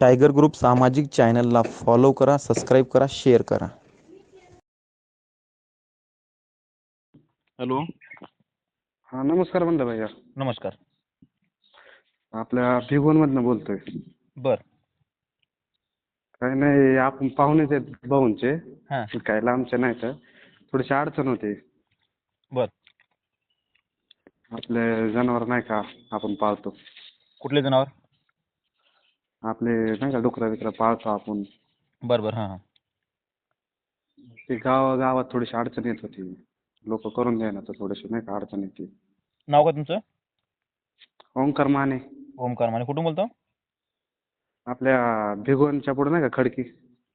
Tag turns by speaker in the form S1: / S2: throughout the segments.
S1: Tiger group सामाजिक चॅनलला follow करा सबस्क्राईब करा शेअर करा.
S2: हॅलो.
S3: हा नमस्कार म्हणलं भैया.
S2: नमस्कार.
S3: आपल्या भिगवणमधनं बोलतोय.
S2: बर.
S3: काही नाही आपण पाहुणेच आहेत भाऊंचे.
S2: हां.
S3: काय लांबचे नाही तर थोडीशी अडचण होती.
S2: बर.
S3: आपले जनावर नाही का आपण पाळतो.
S2: कुठले जनावर?
S3: आपले नाही का डुकरं बिकरं पाळतो आपण.
S2: बर बर हां.
S3: ते गावा गावात थोडीशी अडचण येत होती. लोक करून द्यायना तर थोडीशी नाही का अडचण येते.
S2: नाव का तुमचं?
S3: ओंकार माने.
S2: ओमकार माने. कुठून बोलतो?
S3: आपल्या भिगवणच्या पुढे नाही का खडकी?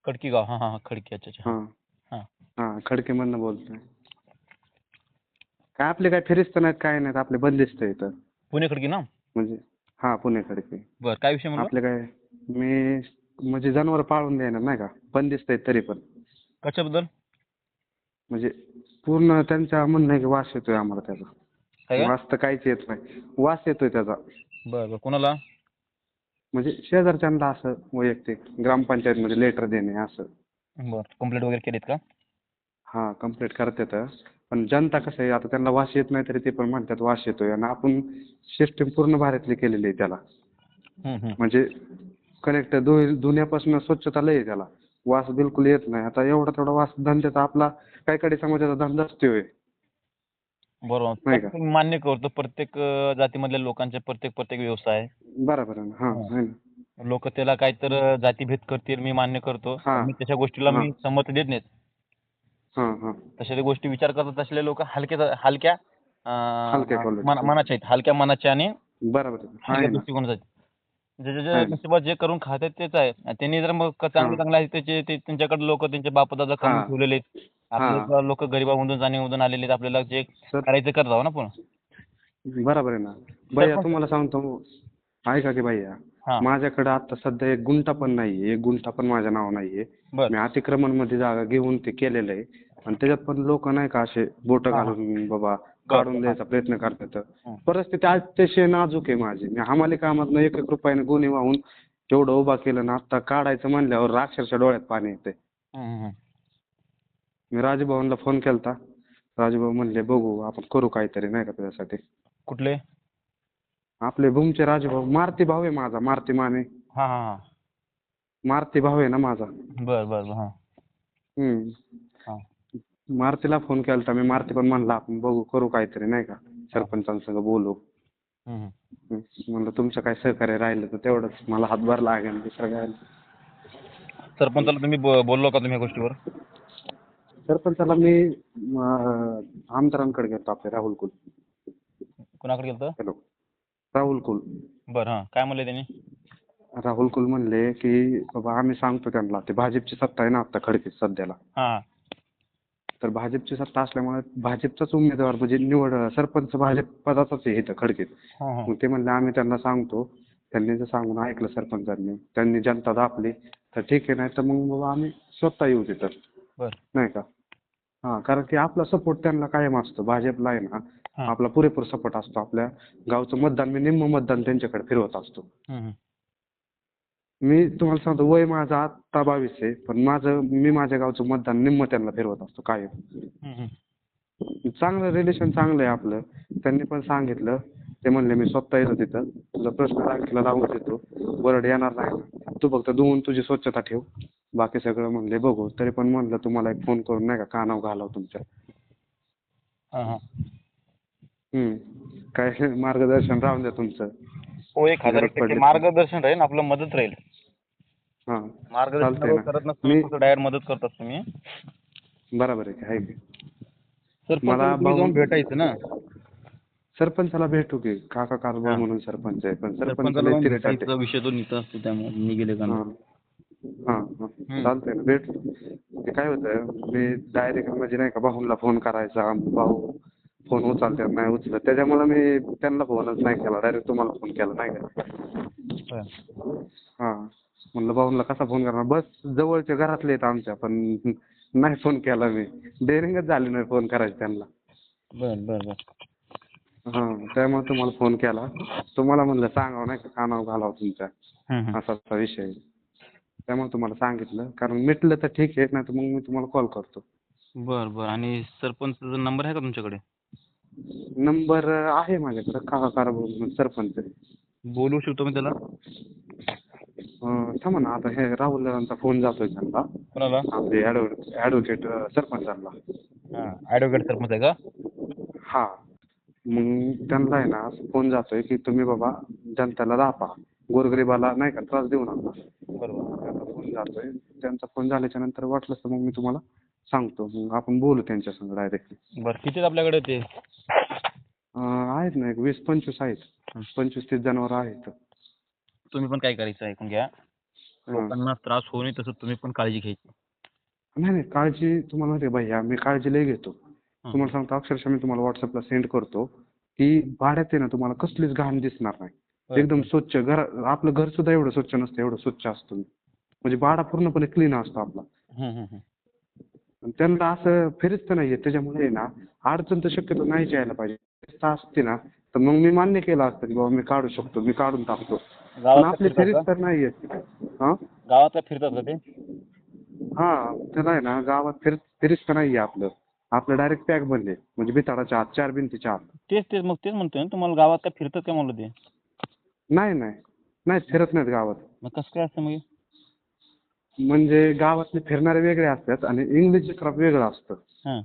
S2: खडकी गाव. हां हां हां खडकी. अच्छा अच्छा.
S3: हां.
S2: हां.
S3: हां खडकीमधनं बोलतोय. काय आपले काय फिरिस्त नाहीत काय नाहीत आपले बंदिस्त इथं
S2: पुणे खडकी ना?
S3: म्हणजे हां पुणे खडकी.
S2: बर काय विषय
S3: आपले काय मी म्हणजे जनावर पाळून देणार नाही का? बंदिस्त आहेत तरी पण.
S2: कशाबद्दल?
S3: म्हणजे पूर्ण त्यांच्या म्हणणं आहे की वास येतोय आम्हाला त्याचा.
S2: काय?
S3: वास तर काहीच येत नाही. वास येतोय त्याचा.
S2: बर बर. कोणाला?
S3: म्हणजे शेजारच्यांना असं वैयक्तिक ग्रामपंचायतमध्ये लेटर देणे असं.
S2: बर. कंप्लेंट वगैरे केलीत का?
S3: हां कंप्लीट करतात. पण जनता कसं आहे आता त्यांना वास येत नाही तरी ते पण म्हणतात वास येतोय. आणि आपण सिस्टीम पूर्ण भारतातली केलेली आहे त्याला. म्हणजे कनेक्ट दु दुनियापासून स्वच्छता लय आहे त्याला. वास बिलकुल येत नाही. आता एवढा तेवढा वास धंद्याचा आपला काही कडे समाजाचा धंदा असतोय
S2: बरोबर.
S3: नाही का?
S2: तर मी मान्य करतो. प्रत्येक अं, जातीमधल्या लोकांचे प्रत्येक प्रत्येक व्यवसाय. आहे
S3: बरोबर आहे ना. हां
S2: हां.
S3: आहे ना.
S2: लोक त्याला काय तर जातीभेद करतील मी मान्य करतो.
S3: हां.
S2: मी त्याच्या गोष्टीला मी संमती देत नाहीत.
S3: हां हां.
S2: तशा गोष्टी विचार करतात असलेले लोक हलक्या हलक्या अं,
S3: हलक्या quality.
S2: मना- मनाचे आहेत. हलक्या मनाचे आणि
S3: बरोबर आहे. आहे ना.
S2: दृष्टिकोनाचे आहेत. जे जे-
S3: आहे.
S2: नशिबात जे करून खातात तेच आहे. आणि त्यांनी जर मग चांगले. चांगले आहेत त्याचे ते त्यांच्याकडे लोक त्यांचे बापदादा करून. ठेवलेले आहेत. आपल्याला लोक गरिबामधून जाणीवमधून आलेले आहेत. आपल्याला जे करायचं करत आहो ना पण
S3: बरोबर आहे ना. भैया तुम्हाला सांगतो. ऐका की भैया माझ्याकडे आता सध्या एक गुंठा पण नाहीये. एक गुंठा पण माझ्या नाव नाहीये. मी अतिक्रमणमध्ये जागा घेऊन ते केलेलं आहे. आणि त्याच्यात पण लोक नाही का असे बोट. घालून बाबा काढून. द्यायचा प्रयत्न करतात. परिस्थिती अतिशय नाजूक आहे माझी. मी हमाली कामातनं एक एक रुपयाने गुन्हे वाहून तेवढं उभा केलं ना आता काढायचं म्हणल्यावर अक्षरशः डोळ्यात पाणी येते. मी राजूभाऊंना फोन केलता. राजूभाऊ म्हणले बघू आपण करू काहीतरी नाही का त्याच्यासाठी
S2: कुठले?
S3: आपले भूमचे राजूभाऊ. मारुती भाऊ आहे माझा मारुती माने. मारुती भाऊ आहे ना माझा.
S2: बर बर
S3: हम्म. मारुतीला फोन केलता. मी मारुती पण म्हणला आपण बघू करू काहीतरी नाही का? सरपंचांसंग बोलू. हम्म. म्हणलं तुमचं काय सहकार्य राहिलं तर तेवढंच. मला हातभार लागेल दुसरं काय.
S2: सरपंचाला तुम्ही बो- बोललो का तुम्ही या गोष्टीवर?
S3: सरपंचाला मी अं, आमदारांकडे गेलो आपले राहुल कुल.
S2: कुणाकडे गेलं
S3: हॅलो. राहुल कुल.
S2: बरं हां. काय म्हणले त्यांनी?
S3: राहुल कुल म्हणले की बाबा आम्ही सांगतो त्यांना ते भाजपची सत्ता आहे ना आता खडकीत सध्याला.
S2: हां.
S3: तर भाजपची सत्ता असल्यामुळे भाजपचाच उमेदवार म्हणजे निवड सरपंच भाजप पदाचाच आहे इथं खडकीत. मग ते म्हणले आम्ही त्यांना सांगतो त्यांनी जर सांगून ऐकलं सरपंचांनी त्यांनी जनता दाबली तर ठीक आहे नाही तर मग बाबा आम्ही स्वतः येऊ तिथं.
S2: बरं.
S3: नाही का? हां कारण की आपला सपोर्ट त्यांना कायम असतो. भाजपला आहे ना आपला पुरेपूर सपोर्ट असतो. आपल्या गावचं मतदान मी निम्म मतदान त्यांच्याकडे फिरवत असतो. मी तुम्हाला सांगतो वय माझं आत्ता बावीस आहे पण माझं मी माझ्या गावचं मतदान निम्म त्यांना फिरवत असतो कायम.
S2: हं, हं.
S3: चांगलं रिलेशन चांगलं आहे आपलं. त्यांनी पण सांगितलं ते म्हणले मी स्वतः येतो तिथं. तुझा प्रश्न टाकीला लावून देतो. वरड येणार नाही. तू फक्त धुवून तुझी स्वच्छता ठेव. बाकी सगळं म्हणले बघू. तरी पण म्हणलं तुम्हाला एक फोन करून नाही का कानाव घालाव तुमच्या.
S2: हां हां.
S3: हम्म. काय मार्गदर्शन राहून द्या तुमचं.
S2: हो एक हजार टक्के. मार्गदर्शन राहील आपलं मदत राहील.
S3: हां
S2: मार्गदर्शन
S3: चालतंय ना.
S2: करत
S3: मी-
S2: नसताना डायरेक्ट मदत करतात तुम्ही
S3: बरोबर आहे की आहे की
S2: सर
S3: मला
S2: तुम्ही जाऊन भेटायचं ना
S3: सरपंचाला भेटू की काका कारभार. म्हणून सरपंच आहे पण सरपंच
S2: सरपंचाला जाऊन
S3: लय तिरट आहे.
S2: भेटायचं विषय तो नीत असतो त्यामुळे मी गेले का
S3: हां
S2: नाही.
S3: हां हां. चालतंय ना भेट ते काय होतं मी डायरेक्ट म्हणजे नाही का भाऊला फोन करायचा भाऊ फोन उचलतात नाही उचलत त्याच्यामुळे मी त्यांना फोनच नाही केला डायरेक्ट तुम्हाला फोन केला नाही का. हां म्हणलं भाऊला कसा फोन करणार? बस जवळचे घरातले आहेत आमच्या पण नाही फोन केला मी. डेअरिंगच झाली नाही फोन करायचं त्यांना.
S2: बरं बरं बरं.
S3: हां त्यामुळे तुम्हाला फोन केला. तुम्हाला म्हणलं सांगावं नाही का कानावर घालावं तुमच्या?
S2: हम्म, हम्म.
S3: असा असा विषय आहे. त्यामुळे तुम्हाला सांगितलं. कारण मिटलं तर ठीक आहे नाही तर मग मी तुम्हाला कॉल करतो.
S2: बरं बरं. आणि सरपंचचा नंबर आहे का तुमच्याकडे?
S3: नंबर आहे माझ्याकडे. का करा सरपंच.
S2: बोलवू शकतो मी त्याला?
S3: अं, थांबा ना आता हे राहुल दादांचा फोन जातोय त्यांना.
S2: कोणाला?
S3: आपले ॲडव्होकेट सरपंचांना.
S2: हां ॲडव्होकेट सरपंच आहे का?
S3: हा. मग त्यांना आहे ना फोन जातोय की तुम्ही बाबा जनतेला दापा गोरगरिबाला नाही का त्रास देऊ नका.
S2: बरोबर.
S3: त्यांचा फोन जातोय. त्यांचा फोन झाल्याच्यानंतर वाटलं तर मग मी तुम्हाला सांगतो. मग आपण बोलू त्यांच्या संग डायरेक्टली
S2: बरं किती आहेत आपल्याकडे ते?
S3: आहेत ना एक वीस पंचवीस आहेत. पंचवीस तीस जनावर आहेत.
S2: तुम्ही पण काय करायचं ऐकून घ्या. लोकांना त्रास होऊ नये तसं तुम्ही पण काळजी घ्यायची.
S3: नाही नाही काळजी तुम्हाला माहिती भैया मी काळजी लई घेतो. तुम्हाला सांगतो अक्षरशः मी तुम्हाला व्हॉट्सअपला सेंड करतो की भाड्यात आहे ना तुम्हाला कसलीच घाण दिसणार नाही. एकदम स्वच्छ घर आपलं घर सुद्धा एवढं स्वच्छ नसतं एवढं स्वच्छ असतं. म्हणजे भाडा पूर्णपणे क्लीन असतो आपला. त्यांना असं फिरत नाहीये त्याच्यामुळे ना अडचण तर शक्यतो नाहीच यायला पाहिजे. असते ना तर मग मी मान्य केलं असतं की बाबा मी काढू शकतो मी काढून टाकतो. पण
S2: गावात
S3: आपले फिरीत
S2: का?
S3: तर नाहीये हा?
S2: गावात काय फिरतात का ते?
S3: हा त्याला आहे ना गावात फिरत फिरीत तर नाहीये आपलं. आपलं डायरेक्ट पॅक बनले. म्हणजे बिताडाच्या आत चार भिंतीच्या आत
S2: तेच तेच मग तेच म्हणतोय ना तुम्हाला गावात काय फिरतात काय म्हणलं ते?
S3: नाही नाही. नाही फिरत नाहीत गावात.
S2: मग कसं काय असतं मग हे?
S3: म्हणजे गावातले फिरणारे वेगळे असतात आणि इंग्लिश चित्रात वेगळं असतं.
S2: हां.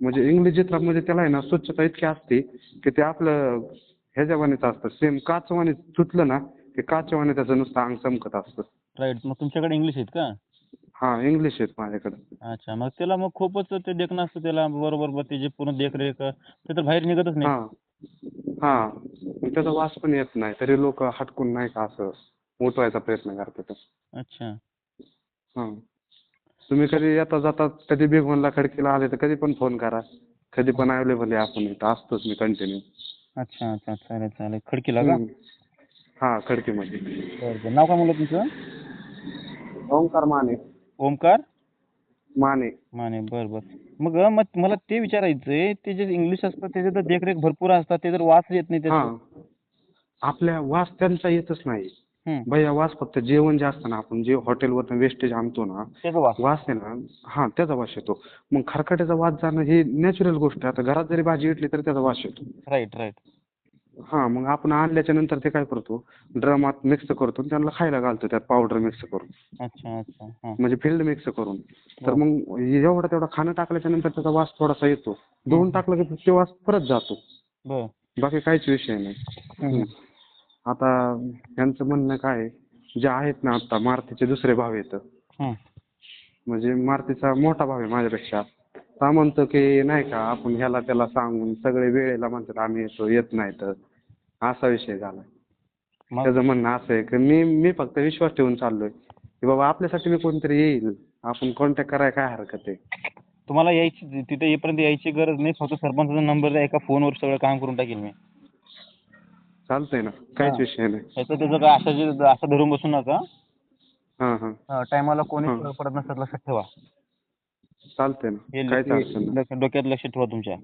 S3: म्हणजे इंग्लिश चित्रामध्ये त्याला आहे ना स्वच्छता इतकी असते की ते आपलं ह्याच्यावानीच असतं सेम काचवानी सुटलं ना की काचवानी त्याचं नुसतं अंग चमकत असतं.
S2: राईट मग तुमच्याकडे इंग्लिश आहेत का?
S3: हा इंग्लिश आहेत माझ्याकडे.
S2: अच्छा मग त्याला मग खूपच ते देखणं असतं त्याला बरोबर बरं त्याची पूर्ण देखरेख ते तर बाहेर निघतच नाही.
S3: हा. हा. मग त्याचा वास पण येत नाही तरी लोक हटकून नाही का असं उठवायचा प्रयत्न करतात.
S2: अच्छा.
S3: हा. तुम्ही कधी येता जाता कधी भिगवणला खडकीला आले तर कधी पण फोन करा. कधी पण अवेलेबल आहे आपण इथं असतोच मी कंटिन्यू
S2: अच्छा अच्छा चालेल चालेल. खडकीला का?
S3: हा खडकीमध्ये.
S2: बरं बरं. नाव काय म्हणलं तुमचं?
S3: ओंकार माने.
S2: ओमकार
S3: माने.
S2: माने बरं बरं. मग मग मला ते विचारायचंय ते जे इंग्लिश असतं त्याचे तर देखरेख भरपूर असतात ते जर वास येत नाही
S3: हा.
S2: त्याचा
S3: आपल्या वास त्यांचा येतच नाही.
S2: हम्म.
S3: भैया वास फक्त जेवण जे असतं ना आपण जे हॉटेलवरनं वेस्टेज आणतो ना
S2: त्याचा वास.
S3: वास आहे ना हा त्याचा वास येतो. मग खरकाट्याचा वास जाणं ही नॅचरल गोष्ट आहे. आता घरात जरी भाजी इटली तरी त्याचा वास येतो.
S2: राईट राईट
S3: हा मग आपण आणल्याच्या नंतर ते काय करतो? ड्रमात मिक्स करतो आणि त्यांना खायला घालतो त्यात पावडर मिक्स करून.
S2: अच्छा अच्छा हां.
S3: म्हणजे फिल्ड मिक्स करून. तर मग एवढा तेवढा खाणं टाकल्याच्या नंतर त्याचा वास थोडासा येतो. धुवून टाकलं की ते वास परत जातो.
S2: बरं.
S3: बाकी काहीच विषय नाही.
S2: हम्म.
S3: आता यांचं म्हणणं काय आहे, जे आहेत ना आता मारुतीचे दुसरे भाव
S2: हम्म.
S3: म्हणजे मारुतीचा मोठा भाव आहे माझ्यापेक्षा. ता म्हणतो की नाही का आपण ह्याला त्याला सांगून सगळे वेळेला म्हणतात आम्ही येतो येत नाही तर. असा विषय झाला. त्याचं म्हणणं असं आहे की मी मी फक्त विश्वास ठेवून चाललोय. की बाबा आपल्यासाठी मी कोणतरी येईल. आपण कॉन्टॅक्ट करायला काय हरकत आहे?
S2: तुम्हाला यायची तिथे येईपर्यंत यायची गरज नाही. फक्त सरपंचाचा नंबर द्या एका फोनवर सगळं काम करून टाकेल मी.
S3: चालतंय ना काहीच. विषय नाही.
S2: याचं त्याचं काय असं जे असं धरून बसू नका.
S3: हां हां.
S2: टायमाला कोणी
S3: हा.
S2: पडत नसतात लक्षात ठेवा.
S3: चालतंय ना काहीच अडचण नाही.
S2: लक्ष- डोक्यात लक्ष ठेवा तुमच्या.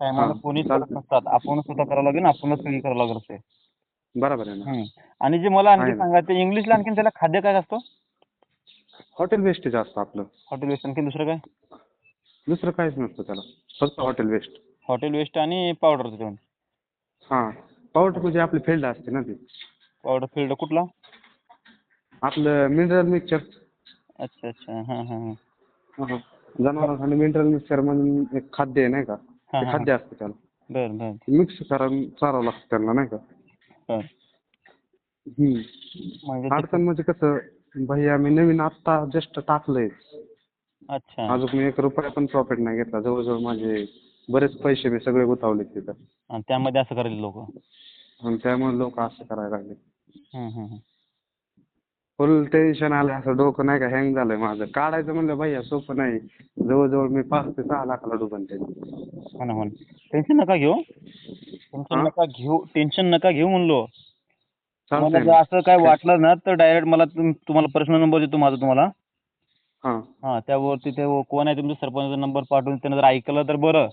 S2: टायमाला
S3: हा,
S2: कोणीच
S3: चालतंय.
S2: पडत नसतात. आपणच स्वतः करावं लागेल आपणच सगळी करावं लागेल असते
S3: बरोबर आहे ना.
S2: हम्म. आणि जे मला आणखी
S3: आहे ना.
S2: सांगा ते इंग्लिशला आणखीन त्याला खाद्य काय असतं
S3: हॉटेल वेस्टेज असतं आपलं.
S2: हॉटेल वेस्ट आणखी दुसरं काय?
S3: दुसरं काहीच नसतं त्याला. फक्त हॉटेल वेस्ट.
S2: हॉटेल वेस्ट आणि पावडर त्याच्यामध्ये
S3: हां. पावडर म्हणजे आपली फिल्ड असते ना ती.
S2: पावडर फिल्ड कुठला?
S3: आपलं मिनरल मिक्सचर
S2: अच्छा अच्छा. हां हां हां.
S3: जनावरांसाठी मिनरल मिक्सचर म्हणून एक खाद्य आहे नाही का?
S2: हां
S3: ते
S2: हां
S3: खाद्य असतं त्याला.
S2: बरं बरं.
S3: मिक्स करून चारावं लागतं त्यांना नाही का?
S2: बरं.
S3: हम्म.
S2: म्हणजे ते-
S3: अडचण म्हणजे कसं भैया मी नवीन आत्ता जस्ट टाकलंय.
S2: अच्छा.
S3: अजून मी एक रुपया पण प्रॉफिट नाही घेतला. जवळजवळ माझे बरेच पैसे मी सगळे गुंतवले तिथं.
S2: आणि त्यामध्ये असं करायला लोक?
S3: आणि त्यामुळे लोक असं करायला लागले. फुल टेन्शन आलं असं डोकं नाही का हँग झालंय माझं. काढायचं म्हणलं भैया सोपं नाही. जवळजवळ मी पाच ते सहा लाखाला डुबन ते
S2: हो ना हो ना. टेन्शन नका घेऊ. टेन्शन? नका घेऊ. टेन्शन नका घेऊ म्हणलो. मला असं काय वाटलं ना तर डायरेक्ट मला तुम- तुम्हाला पर्सनल नंबर देतो माझा तुम्हाला.
S3: हां.
S2: त्यावरती ते कोण आहे तुमच्या सरपंचाचा नंबर पाठवून त्यानं जर ऐकलं तर बरं.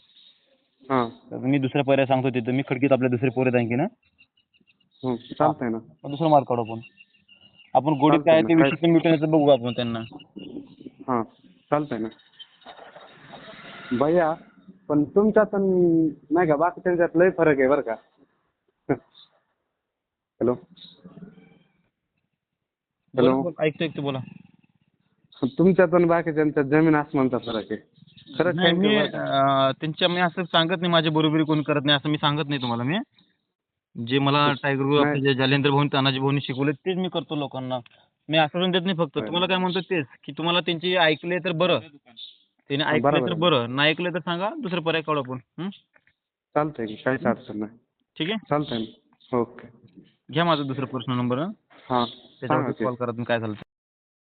S2: तर मी दुसरा पर्याय सांगतो तिथं. मी खडकीत आपल्या दुसरे पोरे आणखी ना.
S3: हो चालतंय ना.
S2: दुसरा मार्क काढू आपण. आपण गोडीत काय ते. विशिष्ट मिटवण्याचं बघू आपण त्यांना.
S3: हां चालतंय ना. भैया पण तुमच्यात आणि नाही का बाकीच्यांच्यात लय फरक आहे बरं का. हॅलो. हॅलो.
S2: ऐकतो ऐकतो बोला.
S3: तुमच्यात आणि बाकीच्यांच्यात जमीन आसमानचा फरक आहे. खरंच
S2: नाही मी. अं, त्यांच्या मी असं सांगत नाही माझ्या बरोबरी कोणी करत नाही असं मी सांगत नाही तुम्हाला मी जे मला टायगर ग्रुप
S3: नाही.
S2: जे जालेंद्र भाऊन तानाजी भाऊनी शिकवले तेच मी करतो लोकांना मी आश्वासन देत नाही फक्त
S3: बरं.
S2: तुम्हाला काय म्हणतो तेच की तुम्हाला त्यांची ऐकले तर बरं त्याने ऐकले
S3: बरोबर
S2: तर
S3: आहे.
S2: बरं नाही ऐकलं तर सांगा दुसरं पर्याय काढू आपण हं?
S3: चालतंय की काहीच अडचण नाही
S2: ठीक आहे
S3: चालतंय ना ओके
S2: घ्या माझा दुसरा पर्सनल नंबर
S3: हां सांगा की
S2: कॉल करा तुम्ही काय झालं ते.